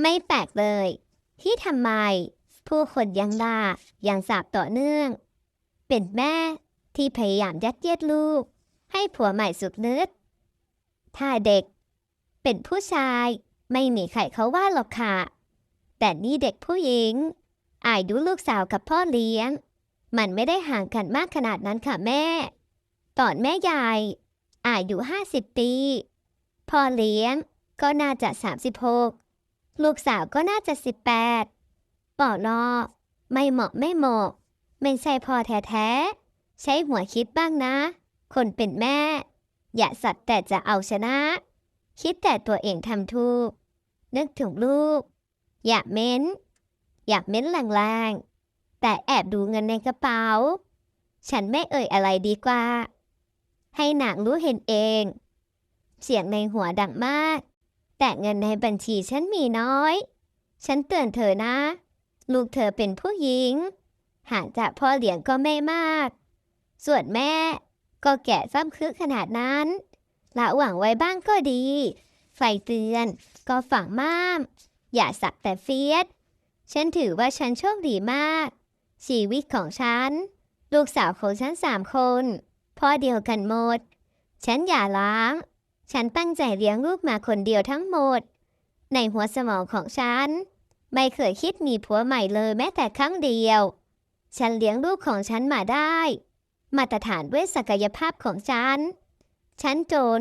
ไม่แปลกเลย ที่ทำไมผู้คนยังด่ายังสาบต่อเนื่อง เป็นแม่ที่พยายามยัดเยียดลูก ให้ผัวใหม่สุดนึดถ้าเด็ก เป็นผู้ชายไม่มีใครเขาว่าหรอกค่ะ แต่นี่เด็กผู้หญิง อายดูลูกสาวกับพ่อเลี้ยง มันไม่ได้ห่างกันมากขนาดนั้นค่ะแม่ ตอนแม่ยายอายุห้าสิบปี พ่อเลี้ยงก็น่าจะสามสิบหก ลูกสาวก็น่าจะสิบแปดปอนอไม่เหมาะไม่เหมาะ ไม่ใช่พ่อแท้ๆ ใช้หัวคิดบ้างนะ คนเป็นแม่ อย่าสัตว์แต่จะเอาชนะ คิดแต่ตัวเองทำถูก นึกถึงลูก อย่าเม้น อย่าเม้นแรงๆ แต่แอบดูเงินในกระเป๋า ฉันไม่เอ่ยอะไรดีกว่า ให้หนางรู้เห็นเอง เสียงในหัวดังมาก แต่เงินในบัญชีฉันมีน้อย ฉันเตือนเธอนะ ลูกเธอเป็นผู้หญิง ห่างจากพ่อเลี้ยงก็ไม่มาก ส่วนแม่ ก็แก่ซ้ำคึกขนาดนั้น ละหวังไว้บ้างก็ดี ไฟเตือนก็ฝังม่าม อย่าสักแต่เฟียสฉันถือว่าฉันโชคดีมาก ชีวิตของฉัน ลูกสาวของฉันสามคน พ่อเดียวกันหมด ฉันอย่าล้าง ฉันตั้งใจเลี้ยงลูกมาคนเดียวทั้งหมด ในหัวสมองของฉัน ไม่เคยคิดมีผัวใหม่เลยแม้แต่ครั้งเดียว ฉันเลี้ยงลูกของฉันมาได้ มาตรฐานด้วยศักยภาพของฉัน ฉันจน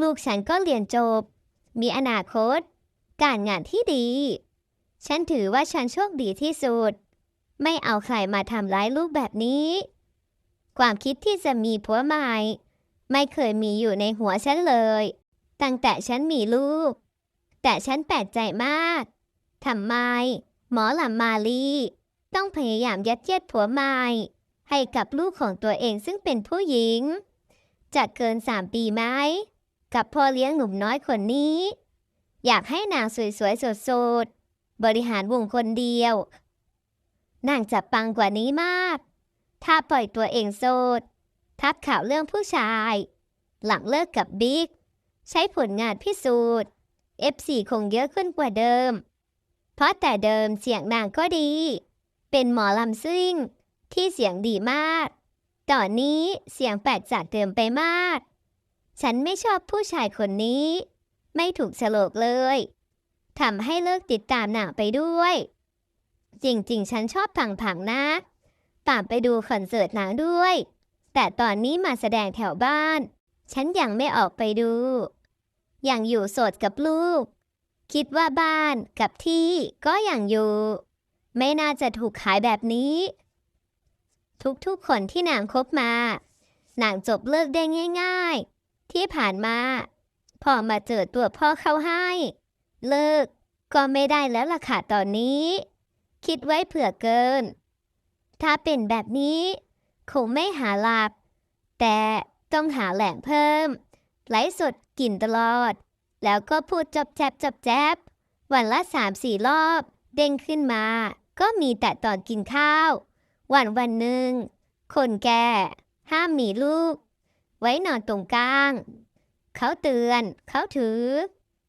ลูกฉันก็เรียนจบ มีอนาคต การงานที่ดี ฉันถือว่าฉันโชคดีที่สุด ไม่เอาใครมาทำร้ายลูกแบบนี้ ความคิดที่จะมีผัวใหม่ ไม่เคยมีอยู่ในหัวฉันเลย ตั้งแต่ฉันมีลูก แต่ฉันแปลกใจมากทำไม หมอลำมาลีต้องพยายามยัดเยียดผัวใหม่ ให้กับลูกของตัวเองซึ่งเป็นผู้หญิงจะเกินสามปีไหมกับพ่อเลี้ยงหนุ่มน้อยคนนี้ อยากให้นางสวยๆสดๆบริหารวงคนเดียวนางจะปังกว่านี้มาก ถ้าปล่อยตัวเองโสด ทับข่าวเรื่องผู้ชาย หลังเลิกกับบิ๊ก ใช้ผลงานพิสูจน์ F4 คงเยอะขึ้นกว่าเดิม เพราะแต่เดิมเสียงนางก็ดี เป็นหมอลำซิ่ง ที่เสียงดีมาก ตอนนี้เสียงแปลกจากเดิมไปมาก ฉันไม่ชอบผู้ชายคนนี้ ไม่ถูกโฉลกเลยทำให้เลิกติดตามหนังไปด้วย จริงๆ ฉันชอบผังๆนะตามไปดูคอนเสิร์ตหนังด้วย แต่ตอนนี้มาแสดงแถวบ้าน ฉันยังไม่ออกไปดูยังอยู่โสดกับลูก คิดว่าบ้านกับที่ก็ยังอยู่ ไม่น่าจะถูกขายแบบนี้ ทุกๆคนที่นางคบมา นางจบเลิกได้ง่าย ๆ ที่ผ่านมาพอมาเจอตัวพ่อเข้าให้ เลิกก็ไม่ได้แล้วล่ะค่ะตอนนี้ คิดไว้เผื่อเกิน ถ้าเป็นแบบนี้ คงไม่หาหลับ แต่ต้องหาแหล่งเพิ่ม ไลฟ์สดกินตลอด แล้วก็พูดจบแจบจบแจบ วันละสามสี่รอบ เด้งขึ้นมา ก็มีแต่ตอนกินข้าว วันวันหนึ่ง คนแก่ ห้ามมีลูก ไว้นอนตรงกลาง เขาเตือน เขาถือ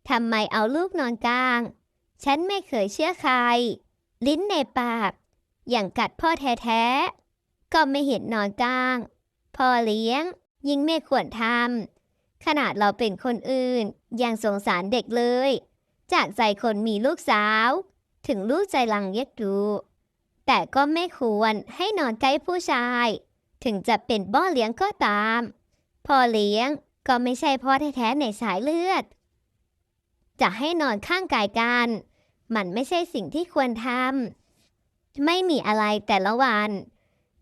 ทำไมเอาลูกนอนกลาง ฉันไม่เคยเชื่อใคร ลิ้นในปาก อย่างกัดพ่อแท้ๆ ก็ไม่เห็นนอนกลางพ่อเลี้ยง ยิ่งไม่ควรทำขนาดเราเป็นคนอื่น ยังสงสารเด็กเลย จากใจคนมีลูกสาว ถึงลูกใจลังเย็ดดูแต่ก็ไม่ควรให้นอนใกล้ผู้ชาย ถึงจะเป็นบ่อเลี้ยงก็ตามพ่อเลี้ยงก็ไม่ใช่พ่อแท้ๆในสายเลือด จะให้นอนข้างกายกัน มันไม่ใช่สิ่งที่ควรทำไม่มีอะไรแต่ละวัน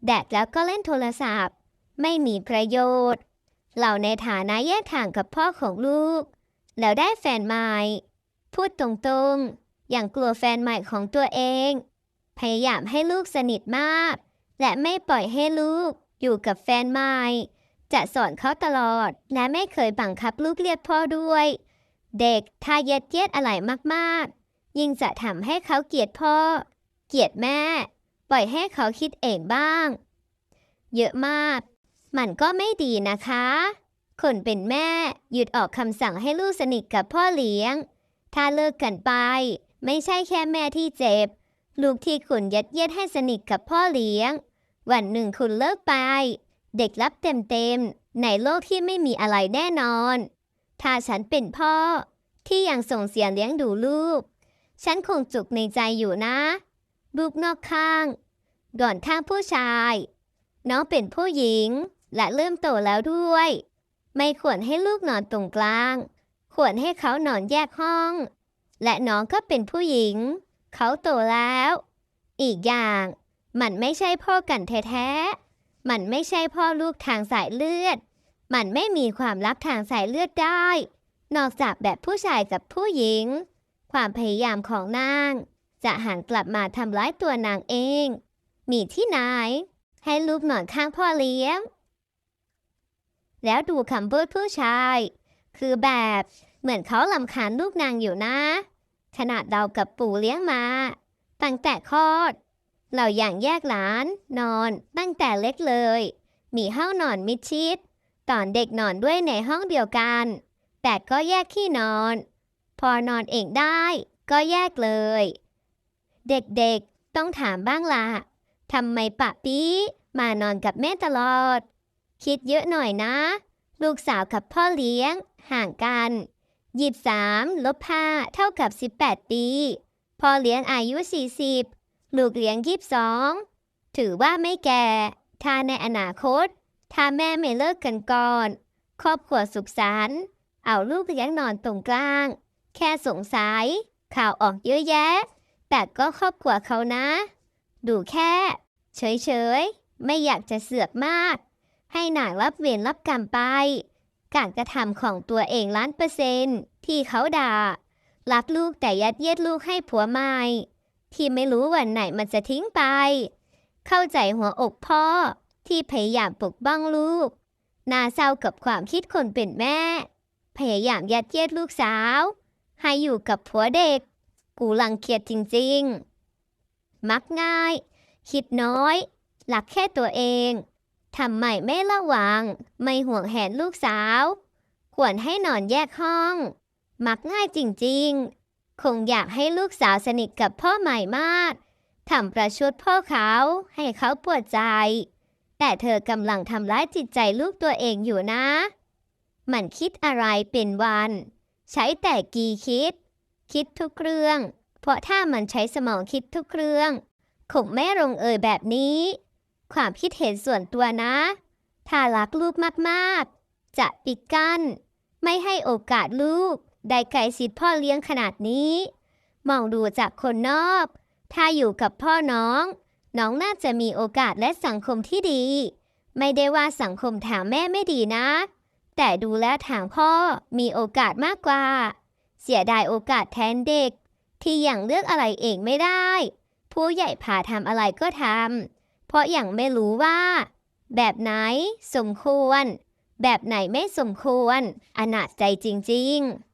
แดกแล้วก็เล่นโทรศัพท์ ไม่มีประโยชน์ เราในฐานะแยกทางกับพ่อของลูก แล้วได้แฟนใหม่พูดตรงๆ อย่างกลัวแฟนใหม่ของตัวเอง พยายามให้ลูกสนิทมาก และไม่ปล่อยให้ลูกอยู่กับแฟนใหม่ จะสอนเขาตลอด และไม่เคยบังคับลูกเรียกพ่อด้วย เด็กถ้าเย็ดเย็ดอะไรมากๆ ยิ่งจะทำให้เขาเกลียดพ่อ เกลียดแม่ ปล่อยให้เขาคิดเองบ้าง เยอะมาก มันก็ไม่ดีนะคะ คนเป็นแม่หยุดออกคำสั่งให้ลูกสนิทกับพ่อเลี้ยง ถ้าเลิกกันไป ไม่ใช่แค่แม่ที่เจ็บ ลูกที่คุณยัดเยียดให้สนิทกับพ่อเลี้ยง วันหนึ่งคุณเลิกไป เด็กรับเต็มๆในโลกที่ไม่มีอะไรแน่นอน ถ้าฉันเป็นพ่อที่ยังส่งเสียเลี้ยงดูลูก ฉันคงจุกในใจอยู่นะ ลูกนอกข้าง ก่อนข้างผู้ชาย น้องเป็นผู้หญิง และเริ่มโตแล้วด้วย ไม่ควรให้ลูกนอนตรงกลาง ควรให้เขานอนแยกห้อง และน้องก็เป็นผู้หญิง เขาโตแล้ว อีกอย่าง มันไม่ใช่พ่อกันแท้ๆ มันไม่ใช่พ่อลูกทางสายเลือด มันไม่มีความลับทางสายเลือดได้ นอกจากแบบผู้ชายกับผู้หญิง ความพยายามของนาง จะหันกลับมาทำร้ายตัวนางเอง มีที่ไหน ให้ลูกนอนข้างพ่อเลี้ยง แล้วดูคำพูดผู้ชาย คือแบบเหมือนเขาลำคาญลูกนางอยู่นะ ขนาดเรากับปู่เลี้ยงมาตั้งแต่คลอด เราอย่างแยกหลาน นอนตั้งแต่เล็กเลย มีห้องนอนมิดชิด ตอนเด็กนอนด้วยในห้องเดียวกัน แต่ก็แยกที่นอน พอนอนเองได้ ก็แยกเลย เด็กๆ ต้องถามบ้างล่ะทำไมปะปี้มานอนกับแม่ตลอด คิดเยอะหน่อยนะ ลูกสาวกับพ่อเลี้ยง ห่างกันยีบสามลบห้าเท่ากับ 18 ปี พ่อเลี้ยงอายุ 40 ลูกเลี้ยงยีบสองถือว่าไม่แก่ ถ้าในอนาคต ถ้าแม่ไม่เลิกกันก่อน ครอบครัวสุขสันต์เอาลูกเลี้ยงนอนตรงกลาง แค่สงสัย ข่าวออกเยอะแยะ แต่ก็ครอบครัวเขานะ ดูแค่ เฉยๆ ไม่อยากจะเสือกมาก ให้นางรับเวรรับกรรมไป การกระทำของตัวเองล้านเปอร์เซนต์ที่เขาด่า รักลูกแต่ยัดเยียดลูกให้ผัวใหม่ที่ไม่รู้วันไหนมันจะทิ้งไป เข้าใจหัวอกพ่อที่พยายามปกป้องลูก น่าเศร้ากับความคิดคนเป็นแม่ พยายามยัดเยียดลูกสาว ให้อยู่กับผัวเด็ก กูรังเกียจจริงๆ มักง่าย คิดน้อย หลักแค่ตัวเอง ทำไมไม่ระวัง ไม่ห่วงแหนลูกสาว ควรให้นอนแยกห้อง มักง่ายจริงๆ คงอยากให้ลูกสาวสนิทกับพ่อใหม่มากทำประชดพ่อเขาให้เขาปวดใจ แต่เธอกำลังทำร้ายจิตใจลูกตัวเองอยู่นะ มันคิดอะไรเป็นวัน ใช้แต่กีคิด คิดทุกเรื่อง เพราะถ้ามันใช้สมองคิดทุกเรื่องคงไม่ลงเอยแบบนี้ ความคิดเห็นส่วนตัวนะ ถ้ารักลูกมากๆ จะปิดกั้น ไม่ให้โอกาสลูก ได้ไกลชิดพ่อเลี้ยงขนาดนี้ มองดูจากคนนอก ถ้าอยู่กับพ่อน้อง น้องน่าจะมีโอกาสและสังคมที่ดี ไม่ได้ว่าสังคมทางแม่ไม่ดีนะ แต่ดูแล้วทางพ่อมีโอกาสมากกว่า เสียดายโอกาสแทนเด็ก ที่ยังเลือกอะไรเองไม่ได้ ผู้ใหญ่พาทำอะไรก็ทำเพราะยังไม่รู้ว่า แบบไหนสมควร แบบไหนไม่สมควรอนาจใจจริง ๆ